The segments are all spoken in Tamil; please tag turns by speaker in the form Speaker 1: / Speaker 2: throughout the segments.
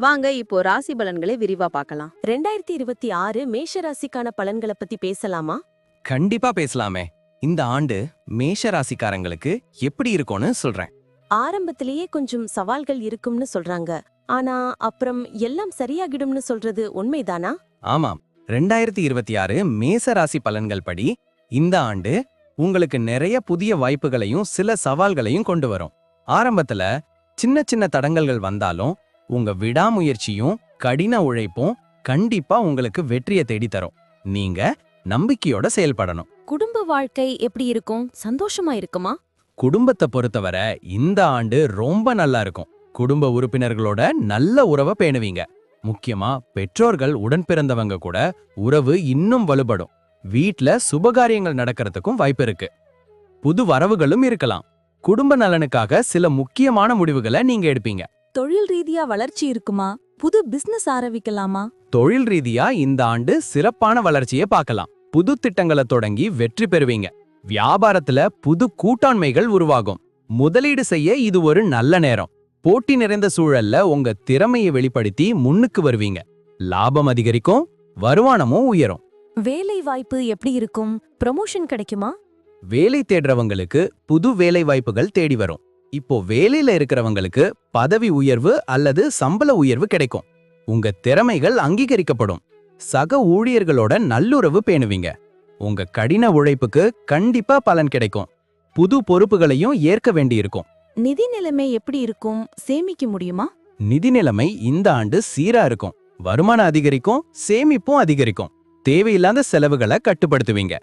Speaker 1: வாங்க இப்போ ராசி பலன்களை விரிவா பார்க்கலாம்.
Speaker 2: ரெண்டாயிரத்தி இருபத்தி ஆறு மேஷ ராசிக்கான பலன்களை பத்தி பேசலாமா?
Speaker 3: கண்டிப்பா பேசலாமே. இந்த ஆண்டு மேஷ ராசிக்காரங்களுக்கு எப்படி இருக்கும்னு சொல்றேன்.
Speaker 2: ஆரம்பத்திலேயே கொஞ்சம் சவால்கள் இருக்கும்னு சொல்றாங்க. ஆனா அப்புறம் எல்லாம் சரியாகிடும்னு சொல்றது உண்மைதானா?
Speaker 3: ஆமாம். ரெண்டாயிரத்தி இருபத்தி ஆறு மேச ராசி பலன்கள் படி இந்த ஆண்டு உங்களுக்கு நிறைய புதிய வாய்ப்புகளையும் சில சவால்களையும் கொண்டு வரும். ஆரம்பத்துல சின்ன சின்ன தடங்கல்கள் வந்தாலும் உங்க விடாமுயற்சியும் கடின உழைப்பும் கண்டிப்பா உங்களுக்கு வெற்றியை தேடித் தரும் நீங்க நம்பிக்கையோட செயல்படணும்.
Speaker 2: குடும்ப வாழ்க்கை எப்படி இருக்கும்? சந்தோஷமா இருக்குமா?
Speaker 3: குடும்பத்தை பொறுத்தவரை இந்த ஆண்டு ரொம்ப நல்லா இருக்கும். குடும்ப உறுப்பினர்களோட நல்ல உறவை பேணுவீங்க. முக்கியமா பெற்றோர்கள் உடன் பிறந்தவங்க கூட உறவு இன்னும் வலுப்படும். வீட்ல சுபகாரியங்கள் நடக்கிறதுக்கும் வாய்ப்பு இருக்கு. புது வரவுகளும் இருக்கலாம். குடும்ப நலனுக்காக சில முக்கியமான முடிவுகளை நீங்க எடுப்பீங்க.
Speaker 2: தொழில் ரீதியா வளர்ச்சி இருக்குமா? புது பிசினஸ் ஆரம்பிக்கலாமா?
Speaker 3: தொழில் ரீதியா இந்த ஆண்டு சிறப்பான வளர்ச்சியை பார்க்கலாம். புது திட்டங்களை தொடங்கி வெற்றி பெறுவீங்க. வியாபாரத்துல புது கூட்டாண்மைகள் உருவாகும். முதலீடு செய்ய இது ஒரு நல்ல நேரம். போட்டி நிறைந்த சூழல்ல உங்க திறமையை வெளிப்படுத்தி முன்னுக்கு வருவீங்க. லாபம் அதிகரிக்கும் வருமானமும் உயரும்.
Speaker 2: வேலை வாய்ப்பு எப்படி இருக்கும்? ப்ரமோஷன் கிடைக்குமா?
Speaker 3: வேலை தேடுறவங்களுக்கு புது வேலை வாய்ப்புகள் தேடி வரும். இப்போ வேலையில இருக்கிறவங்களுக்கு பதவி உயர்வு அல்லது சம்பள உயர்வு கிடைக்கும். உங்க திறமைகள் அங்கீகரிக்கப்படும். சக ஊழியர்களோட நல்லுறவு பேணுவீங்க. உங்க கடின உழைப்புக்கு கண்டிப்பா பலன் கிடைக்கும். புது பொறுப்புகளையும் ஏற்க வேண்டியிருக்கும்.
Speaker 2: நிதி நிலைமை எப்படி இருக்கும்? சேமிக்க முடியுமா?
Speaker 3: நிதி நிலைமை இந்த ஆண்டு சீரா இருக்கும். வருமானம் அதிகரிக்கும் சேமிப்பும் அதிகரிக்கும். தேவையில்லாத செலவுகளை கட்டுப்படுத்துவீங்க.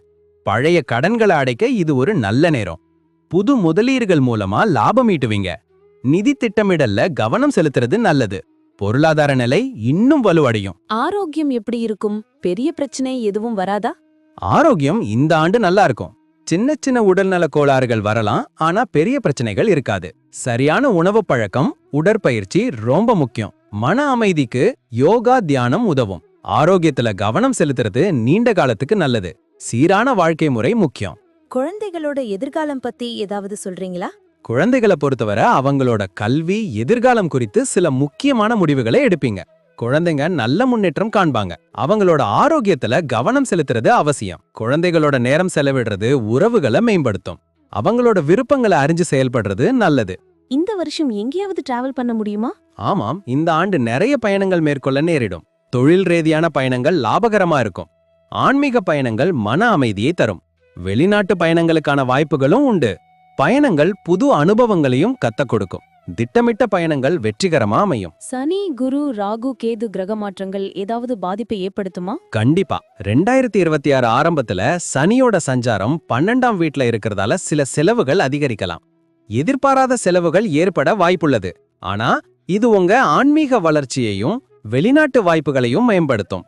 Speaker 3: பழைய கடன்களை அடைக்க இது ஒரு நல்ல நேரம். புது முதலீடுகள் மூலமா லாபம் ஈட்டுவீங்க. நிதி திட்டமிடல்ல கவனம் செலுத்துறது நல்லது. பொருளாதார நிலை இன்னும் வலுவடையும்.
Speaker 2: ஆரோக்கியம் எப்படி இருக்கும்? பெரிய பிரச்சனை எதுவும் வராதா?
Speaker 3: ஆரோக்கியம் இந்த ஆண்டு நல்லா இருக்கும். சின்ன சின்ன உடல்நல கோளாறுகள் வரலாம் ஆனா பெரிய பிரச்சனைகள் இருக்காது. சரியான உணவு பழக்கம் உடற்பயிற்சி ரொம்ப முக்கியம். மன அமைதிக்கு யோகா தியானம் உதவும். ஆரோக்கியத்துல கவனம் செலுத்துறது நீண்ட காலத்துக்கு நல்லது. சீரான வாழ்க்கை முறை முக்கியம்.
Speaker 2: குழந்தைகளோட எதிர்காலம் பத்தி ஏதாவது சொல்றீங்களா?
Speaker 3: குழந்தைகளை பொறுத்தவரை அவங்களோட கல்வி எதிர்காலம் குறித்து சில முக்கியமான முடிவுகளை எடுப்பீங்க. குழந்தைங்க நல்ல முன்னேற்றம் காண்பாங்க. அவங்களோட ஆரோக்கியத்துல கவனம் செலுத்துறது அவசியம். குழந்தைகளோட நேரம் செலவிடுறது உறவுகளை மேம்படுத்தும். அவங்களோட விருப்பங்களை அறிஞ்சு செயல்படுறது நல்லது.
Speaker 2: இந்த வருஷம் எங்கேயாவது டிராவல் பண்ண முடியுமா?
Speaker 3: ஆமாம். இந்த ஆண்டு நிறைய பயணங்கள் மேற்கொள்ள நேரிடும். தொழில் ரீதியான பயணங்கள் லாபகரமா இருக்கும். ஆன்மீக பயணங்கள் மன அமைதியை தரும். வெளிநாட்டு பயணங்களுக்கான வாய்ப்புகளும் உண்டு. பயணங்கள் புது அனுபவங்களையும் கத்தக் கொடுக்கும். திட்டமிட்ட பயணங்கள் வெற்றிகரமா அமையும்.
Speaker 2: சனி குரு ராகு கேது கிரக மாற்றங்கள் ஏதாவது பாதிப்பை ஏற்படுத்துமா?
Speaker 3: கண்டிப்பா. ரெண்டாயிரத்தி இருபத்தி ஆறு ஆரம்பத்துல சனியோட சஞ்சாரம் பன்னெண்டாம் வீட்ல இருக்கிறதால சில செலவுகள் அதிகரிக்கலாம். எதிர்பாராத செலவுகள் ஏற்பட வாய்ப்புள்ளது. ஆனா இது உங்க ஆன்மீக வளர்ச்சியையும் வெளிநாட்டு வாய்ப்புகளையும் மேம்படுத்தும்.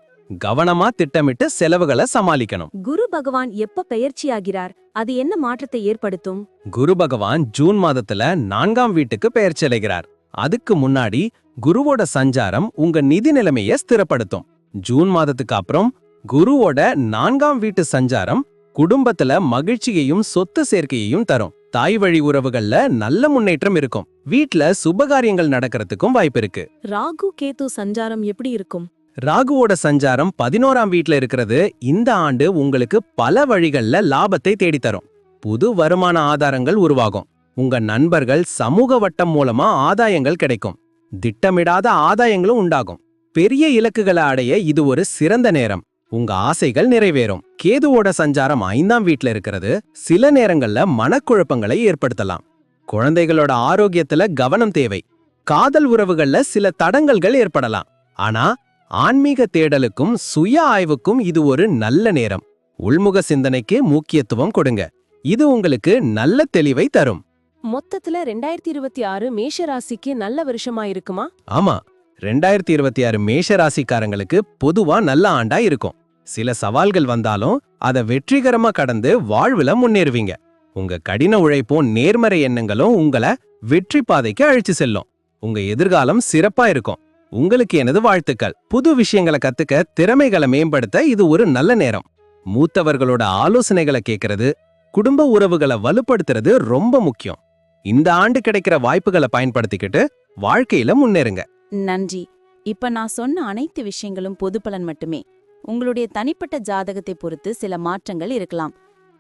Speaker 3: கவனமா திட்டமிட்டு செலவுகளை சமாளிக்கணும்.
Speaker 2: குரு பகவான் எப்ப பெயர்ச்சியாகிறார்? அது என்ன மாற்றத்தை ஏற்படுத்தும்?
Speaker 3: குரு பகவான் ஜூன் மாதத்துல நான்காம் வீட்டுக்கு பெயர்ச்சடைகிறார் அதுக்கு முன்னாடி குருவோட சஞ்சாரம் உங்க நிதி நிலைமைய ஸ்திரப்படுத்தும். ஜூன் மாதத்துக்கு அப்புறம் குருவோட நான்காம் வீட்டு சஞ்சாரம் குடும்பத்துல மகிழ்ச்சியையும் சொத்து சேர்க்கையையும் தரும். தாய் வழி உறவுகள்ல நல்ல முன்னேற்றம் இருக்கும். வீட்ல சுபகாரியங்கள் நடக்கிறதுக்கும் வாய்ப்பு இருக்கு.
Speaker 2: ராகு கேது சஞ்சாரம் எப்படி இருக்கும்?
Speaker 3: ராகுவோட சஞ்சாரம் பதினோராம் வீட்ல இருக்கிறது. இந்த ஆண்டு உங்களுக்கு பல வழிகள்ல லாபத்தை தேடித் தரும் புது வருமான ஆதாரங்கள் உருவாகும். உங்க நண்பர்கள் சமூக வட்டம் மூலமா ஆதாயங்கள் கிடைக்கும். திட்டமிடாத ஆதாயங்களும் உண்டாகும். பெரிய இலக்குகளை அடைய இது ஒரு சிறந்த நேரம். உங்க ஆசைகள் நிறைவேறும். கேதுவோட சஞ்சாரம் ஐந்தாம் வீட்ல இருக்கிறது. சில நேரங்கள்ல மனக்குழப்பங்களை ஏற்படுத்தலாம். குழந்தைகளோட ஆரோக்கியத்துல கவனம் தேவை. காதல் உறவுகள்ல சில தடங்கல்கள் ஏற்படலாம். ஆனா ஆன்மீக தேடலுக்கும் சுய ஆய்வுக்கும் இது ஒரு நல்ல நேரம். உள்முக சிந்தனைக்கு முக்கியத்துவம் கொடுங்க. இது உங்களுக்கு நல்ல தெளிவை தரும்.
Speaker 2: மொத்தத்துல ரெண்டாயிரத்தி இருபத்தி ஆறு மேஷ ராசிக்கு நல்ல வருஷமா இருக்குமா?
Speaker 3: ஆமா. ரெண்டாயிரத்தி இருபத்தி ஆறு மேஷ ராசிக்காரங்களுக்கு பொதுவா நல்ல ஆண்டா இருக்கும். சில சவால்கள் வந்தாலும் அதை வெற்றிகரமா கடந்து வாழ்வுல முன்னேறுவீங்க. உங்க கடின உழைப்பும் நேர்மறை எண்ணங்களும் உங்களை வெற்றி பாதைக்கு அழைச்சு செல்லும். உங்க எதிர்காலம் சிறப்பா இருக்கும். உங்களுக்கு எனது வாழ்த்துக்கள். புது விஷயங்களை கத்துக்க திறமைகளை மேம்படுத்த இது ஒரு நல்ல நேரம். மூத்தவர்களோட ஆலோசனைகளை கேட்கறது குடும்ப உறவுகளை வலுப்படுத்துறது ரொம்ப முக்கியம். இந்த ஆண்டு கிடைக்கிற வாய்ப்புகளை பயன்படுத்திக்கிட்டு வாழ்க்கையில முன்னேறுங்க.
Speaker 4: நன்றி. இப்ப நான் சொன்ன அனைத்து விஷயங்களும் பொது பலன் மட்டுமே. உங்களுடைய தனிப்பட்ட ஜாதகத்தை பொறுத்து சில மாற்றங்கள் இருக்கலாம்.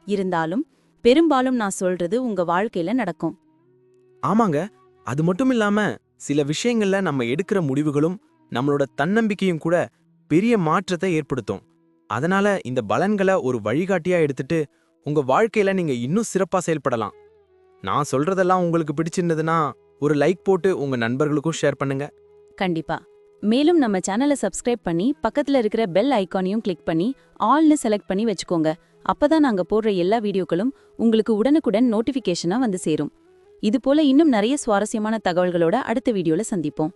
Speaker 4: இருந்தாலும் பெரும்பாலும் நான் சொல்றது உங்க வாழ்க்கையில நடக்கும்.
Speaker 5: ஆமாங்க. அது மட்டும் இல்லாம சில விஷயங்கள்ல நம்ம எடுக்கிற முடிவுகளும் நம்மளோட தன்னம்பிக்கையும் கூட பெரிய மாற்றத்தை ஏற்படுத்தும். அதனால இந்த பலன்களை ஒரு வழிகாட்டியா எடுத்துட்டு உங்க வாழ்க்கையில நீங்க இன்னும் சிறப்பா செயல்படலாம். நான் சொல்றதெல்லாம் உங்களுக்கு பிடிச்சிருந்ததுன்னா ஒரு லைக் போட்டு உங்க நண்பர்களுக்கும் ஷேர் பண்ணுங்க.
Speaker 4: கண்டிப்பா. மேலும் நம்ம சேனலை சப்ஸ்கிரைப் பண்ணி பக்கத்துல இருக்கிற பெல் ஐகானையும் கிளிக் பண்ணி ஆல்னு செலக்ட் பண்ணி வச்சுக்கோங்க. அப்பதான் நாங்க போடுற எல்லா வீடியோக்களும் உங்களுக்கு உடனுக்குடன் நோட்டிஃபிகேஷனா வந்து சேரும். இது போல இன்னும் நிறைய சுவாரஸ்யமான தகவல்களோட அடுத்த வீடியோல சந்திப்போம்.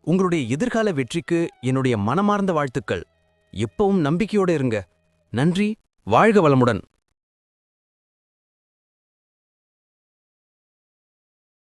Speaker 6: உங்களுடைய எதிர்கால வெற்றிக்கு என்னுடைய மனமார்ந்த வாழ்த்துக்கள். எப்பவும் நம்பிக்கையோட இருங்க. நன்றி. வாழ்க வளமுடன்.